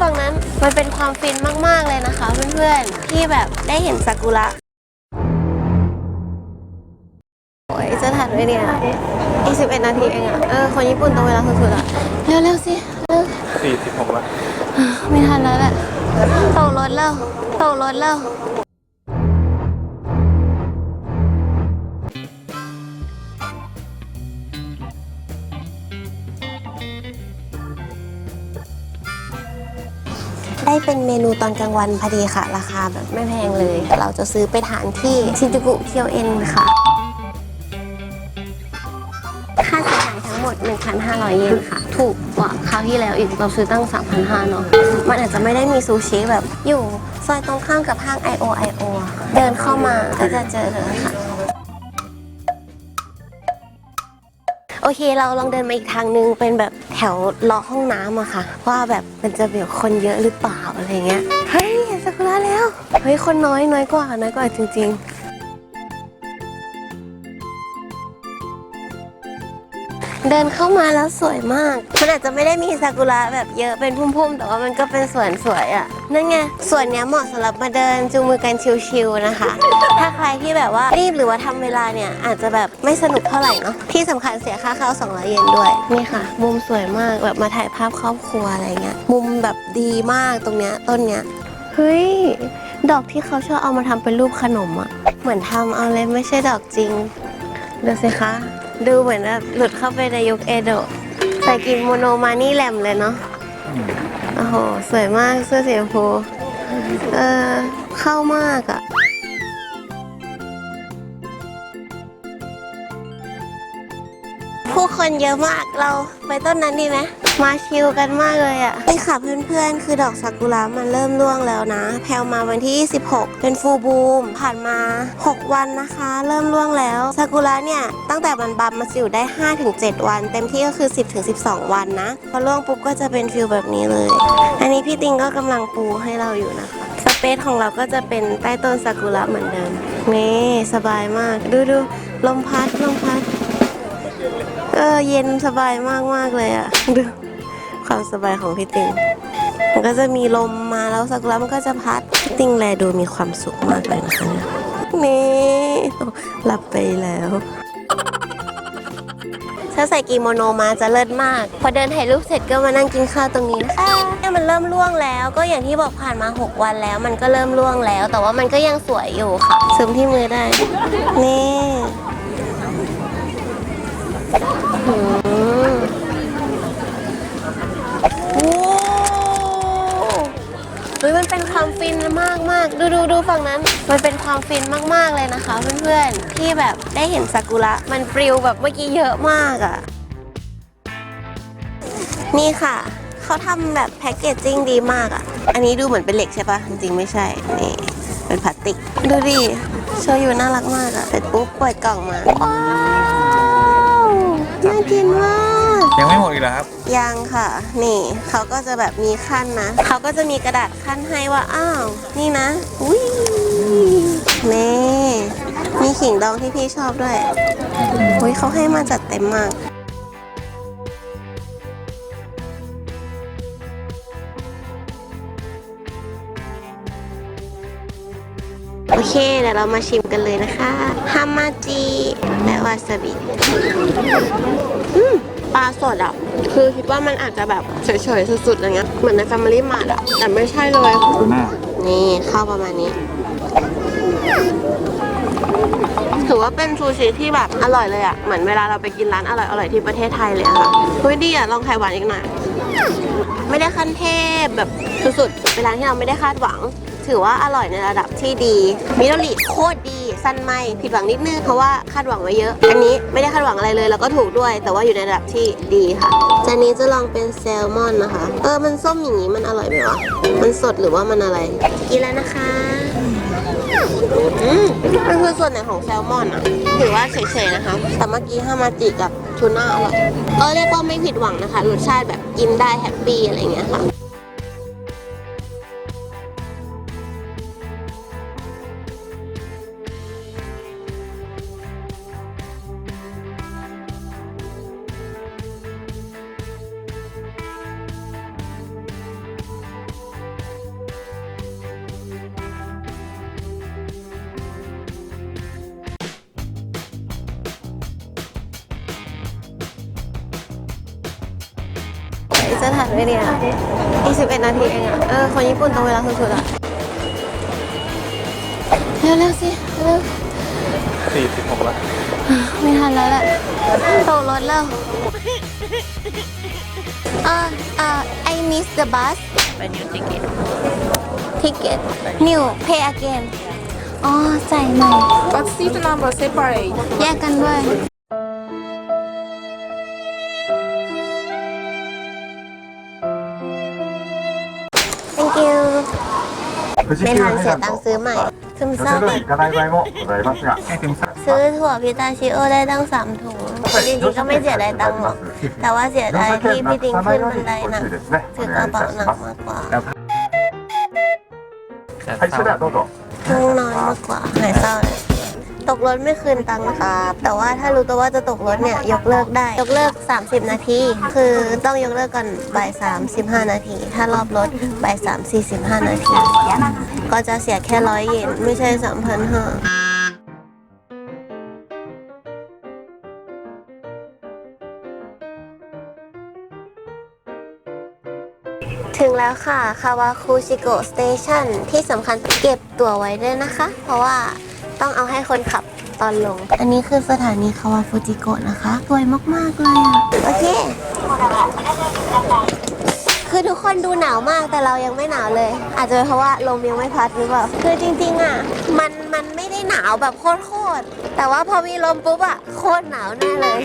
ฝั่งนั้นมันเป็นความฟินมากๆเลยนะคะ เพื่อนๆที่แบบได้เห็นซากุระโอ้ยจะทันไหมเนี่ยอีกสิบเอ็ดนาทีเองอะเออคนญี่ปุ่นต้องเวลาสุดๆอะเร็วๆสิเร็วสี่สิบหกแล้วไม่ทันแล้วแหละตกรถแล้วตกรถแล้ว ได้เป็นเมนูตอนกลางวันพอดีค่ะ ราคาแบบไม่แพงเลย เราจะซื้อไปทานที่ชินจูกุเคียวเอ็นค่ะ ค่าเสียหายทั้งหมด 1,500 เยนค่ะ ถูกกว่าคราวที่แล้วอีกเราซื้อตั้ง 3,500เนาะมันอาจจะไม่ได้มีซูชิแบบอยู่ซอยตรงข้ามกับห้าง IO IO อะเดินเข้ามาก็จะเจอเลยค่ะ โอเคเราลองเดินมาอีกทางนึงเป็นแบบแถวล้อห้องน้ำอะค่ะว่าแบบมันจะแบบคนเยอะหรือเปล่าอะไรเงี้ยเฮ้ยเห็นซากุระแล้วเฮ้ยคนน้อยน้อยกว่าน้อยกว่าจริง ๆ เดินเข้ามาแล้วสวยมากมันอาจจะไม่ได้มีซากุระแบบเยอะเป็นพุ่มๆ แต่ว่ามันก็เป็นสวนสวยอะ่ะ นั่นไงสวนเนี้ยเหมาะสำหรับมาเดินจูงมือกันชิลๆนะคะ ถ้าใครที่แบบว่ารีบหรือว่าทำเวลาเนี่ยอาจจะแบบไม่สนุกเท่าไหร่เนาะ ที่สำคัญเสียค่าเข้า200เยนด้วย นี่ค่ะ มุมสวยมากแบบมาถ่ายภาพครอบครัวอะไรเงี้ย มุมแบบดีมากตรงเนี้ยต้นเนี้ย เฮ้ย ดอกที่เขาชอบเอามาทำเป็นรูปขนมอะเหมือนทำเอาเลยไม่ใช่ดอกจริงดูสิคะ ดูเหมือนแบบหลุดเข้าไปในยุคเอโดะใส่กินโมโนมานี่แหลมเลยเนาะโอ้โห สวยมากเสื้อสีชมพูเออเข้ามากอะ ผู้คนเยอะมากเราไปต้นนั้นดีไหมมาชิลกันมากเลยอะนี่ค่ะเพื่อนๆ คือดอกซากุระมันเริ่มร่วงแล้วนะ แพลวมาวันที่26เป็นฟูบูม ผ่านมา 6 วันนะคะ เริ่มร่วงแล้วซากุระเนี่ยตั้งแต่มันบานมันจะอยู่ได้ 5-7 วัน เต็มที่ก็คือ 10-12 วันนะ พอร่วงปุ๊บก็จะเป็นฟิลแบบนี้เลย อันนี้พี่ติงก็กำลังปูให้เราอยู่นะคะ สเปซของเราก็จะเป็นใต้ต้นซากุระเหมือนเดิมนี่สบายมากดูดูลมพัดลมพัดเออ เย็นสบายมากมากเลยอะดูความสบายของพี่ติงมันก็จะมีลมมาแล้วสักแล้วมันก็จะพัดพี่ติงแลดูมีความสุขมากเลยนะคะเนี่ยนี่หลับไปแล้วถ้าใส่กิโมโนมาจะเลิศมาก พอเดินถ่ายรูปเสร็จก็มานั่งกินข้าวตรงนี้นะคะเนี่ยมันเริ่มร่วงแล้ว ก็อย่างที่บอกผ่านมา 6 วันแล้ว มันก็เริ่มร่วงแล้ว แต่ว่ามันก็ยังสวยอยู่ค่ะซึมที่มือได้ นี่ โอ้เฮ้ยมันเป็นความฟินมากมากดูดูดูฝั่งนั้น มันเป็นความฟินมากๆเลยนะคะ เพื่อนๆที่แบบได้เห็นซากุระมันปลิวแบบเมื่อกี้เยอะมากอะ่ะ นี่ค่ะ เขาทำแบบแพ็กเกจจิ้งดีมากอะ่ะ อันนี้ดูเหมือนเป็นเหล็กใช่ปะจริงๆไม่ใช่ นี่เป็นพลาสติก ดูดิโชยุน่ารักมากอะ่ะ เสร็จปุ๊บเปิดกล่องมาว้า กินมาก ยังไม่หมดอีกเหรอครับ ยังค่ะ นี่เขาก็จะแบบมีขั้นนะ เขาก็จะมีกระดาษขั้นให้ว่า อ้าว นี่นะ อุ้ยนี่มีขิงดองที่พี่ชอบด้วยอุ้ยเขาให้มาจัดเต็มมาก เคเดี๋ยวเรามาชิมกันเลยนะคะฮามาจิและวาซาบิอืมปลาสดอะ คือคิดว่ามันอาจจะแบบเฉยๆสุดๆอะไรเงี้ย เหมือนใน Family Mart อะ แต่ไม่ใช่เลย ดูหน้านี่ข้าวประมาณนี้ ถือว่าเป็นซูชิที่แบบอร่อยเลยอะ เหมือนเวลาเราไปกินร้านอร่อยๆที่ประเทศไทยเลยอะค่ะเฮ้ยดีอะ ลองไข่หวานอีกหน่อย ไม่ได้ขั้นเทพแบบสุดๆเป็นร้านที่เราไม่ได้คาดหวัง ถือว่าอร่อยในระดับที่ดี มิโดริโคตรดี สั้นไม่ผิดหวังนิดนึงเพราะว่าคาดหวังไว้เยอะ อันนี้ไม่ได้คาดหวังอะไรเลย แล้วก็ถูกด้วย แต่ว่าอยู่ในระดับที่ดีค่ะจานนี้จะลองเป็นแซลมอนนะคะ เออ มันส้มอย่างนี้มันอร่อยไหมวะ มันสดหรือว่ามันอะไร กินแล้วนะคะอืมมันคือส่วนไหนของแซลมอนอะถือว่าเฉยๆนะคะ แต่เมื่อกี้ฮามาจิกับทูน่าอร่อยก็เรียกว่าไม่ผิดหวังนะคะ รสชาติแบบกินได้แฮปปี้อะไรอย่างเงี้ยค่ะ จะทันไหมเนี่ยอีกสิบเอ็ดนาทีเองอะเออ คนญี่ปุ่นตรงเวลาสุดๆอะเร็วๆสิเร็วสี่สิบหกแล้วไม่ทันแล้วแหละตกรถแล้วเออเออ I miss the bus When you ticket. ticket new pay again อ๋อจ่ายใหม่ But seat number separate. แยกกันด้วย 富士 ไม่ 急 ทัน ハイ เสีย ラン ตัง ド ค์ซื้อใหม่ซึม 予 เศร้า 定通り行かない場合もございますが ซื้อถั่วพิตาชิโอได้ตั้งสามถุงจริงๆก็ไม่เสียดายตังค์หรอก แต่ว่าเสียดายที่พี่ติงขึ้นบันไดหนัก ですね ถือ お กระ 願いい เป๋า た ห し นัก ます มากกว่า はいそれではどうぞ ง่วงนอนมากกว่าหายเศร้าเลย ตกรถไม่คืนตังค์นะครับ แต่ว่าถ้ารู้ตัวว่าจะตกรถเนี่ยยกเลิกได้ ยกเลิก 30 นาที คือต้องยกเลิกก่อนบ่าย3 15นาที ถ้ารอบรถบ่าย3 45นาที ก็จะเสียแค่ร้อยเยนไม่ใช่3,500ถึงแล้วค่ะ คาวาคุชิโกะสเตชันที่สำคัญเก็บตั๋วไว้ด้วยนะคะ เพราะว่า ต้องเอาให้คนขับตอนลง อันนี้คือสถานีคาวาฟูจิโกะนะคะสวยมาก ๆ เลยอะโอเค คือทุกคนดูหนาวมากแต่เรายังไม่หนาวเลย อาจจะเป็นเพราะว่าลมยังไม่พัดหรือเปล่า คือจริงๆอะมันมันไม่ได้หนาวแบบโคตรๆแต่ว่าพอมีลมปุ๊บอะโคตรหนาวแน่เลย